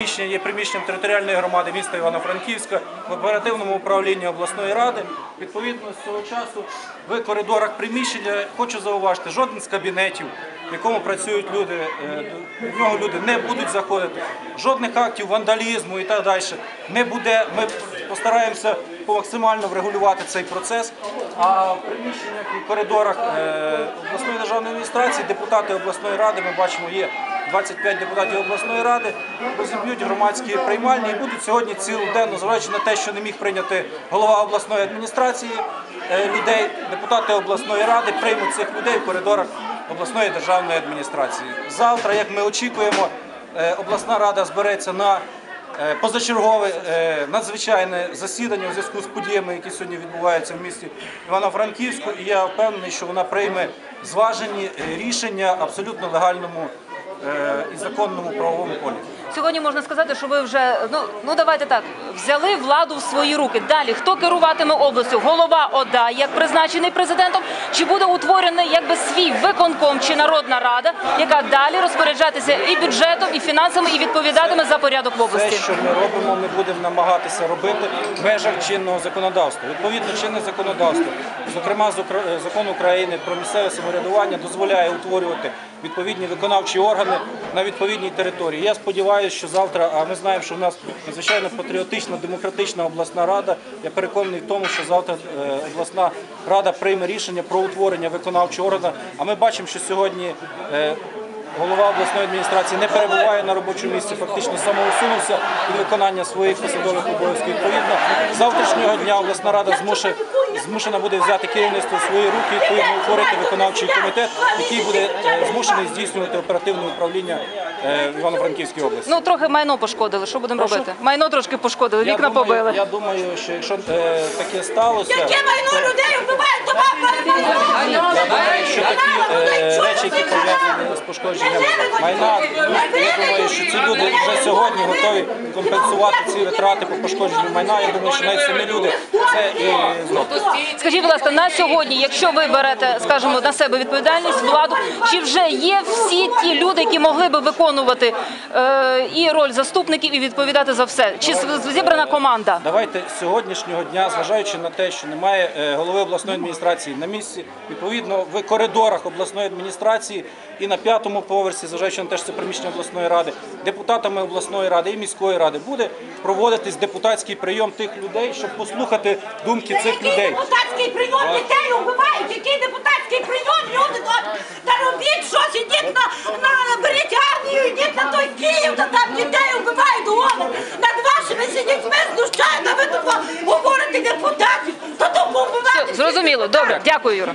приміщення є приміщенням територіальної громади міста Івано-Франківська в оперативному управлінні обласної ради. Відповідно, з цього часу в коридорах приміщення хочу зауважити, жоден з кабінетів, в якому працюють люди, е, в нього люди не будуть заходити. Жодних актів вандалізму і так далі не буде. Ми постараємося максимально врегулювати цей процес. А в приміщеннях і коридорах е, обласної державної адміністрації депутати обласної ради ми бачимо є. 25 депутатів обласної ради розіб'ють громадські приймальні і будуть сьогодні цілоденно, зважаючи на те, що не міг прийняти голова обласної адміністрації е, людей, депутати обласної ради приймуть цих людей в коридорах обласної державної адміністрації. Завтра, як ми очікуємо, е, обласна рада збереться на е, позачергове надзвичайне засідання у зв'язку з подіями, які сьогодні відбуваються в місті Івано-Франківську. І я впевнений, що вона прийме зважені рішення абсолютно легальному і законному правовому полі. Сьогодні можна сказати, що ви вже ну ну давайте так взяли владу в свої руки. Далі хто керуватиме областю? Голова ОДА, як призначений президентом, чи буде утворений якби свій виконком чи народна рада, яка далі розпоряджатися і бюджетом, і фінансами, і відповідатиме за порядок в Все, області? що ми робимо, ми будемо намагатися робити в межах чинного законодавства. Відповідно, чинне законодавство, зокрема закон України про місцеве самоврядування, дозволяє утворювати відповідні виконавчі органи на відповідній території. Я сподіваюся, що завтра, а ми знаємо, що в нас надзвичайно патріотична, демократична обласна рада. Я переконаний в тому, що завтра е, обласна рада прийме рішення про утворення виконавчого органу. А ми бачимо, що сьогодні. е, Голова обласної адміністрації не перебуває на робочому місці, фактично самоусунувся від виконання своїх посадових обов'язків. Відповідно, завтрашнього дня обласна рада змуше, змушена буде взяти керівництво в свої руки, відповідно утворити виконавчий комітет, який буде е, змушений здійснювати оперативне управління е, в Івано-Франківській області. Ну трохи майно пошкодили. Що будемо Прошу? робити? Майно трошки пошкодили, Я вікна думаю- побили. Я думаю, що якщо е, таке сталося, Яке майно людей вбивають, то вам я думаю, що такі е, речі, які пов'язані з пошкодженням майна, я думаю, що ці люди вже сьогодні готові компенсувати ці витрати по пошкодженню майна. Я думаю, що навіть самі люди це і зроблять. Скажіть, будь ласка, на сьогодні, якщо ви берете, скажімо, на себе відповідальність владу, чи вже є всі ті люди, які могли би виконувати е, і роль заступників, і відповідати за все? Чи зібрана команда? Давайте з сьогоднішнього дня, зважаючи на те, що немає е, голови обласної адміністрації на місці, відповідно в коридорах обласної адміністрації і на п'ятому поверсі, зважаючи на те, що це приміщення обласної ради, депутатами обласної ради і міської ради буде проводитись депутатський прийом тих людей, щоб послухати думки цих людей. Депутатський прийом дітей убивають, Який депутатський прийом? Люди добрі, та робіть щось, ідіть на, на беріть армію, ідіть на той Київ, та там дітей убивають голови. Над вашими сидітьми знущають, а ви тут говорите депутатів, та тому вбивати. Зрозуміло, добре, дякую, Юра.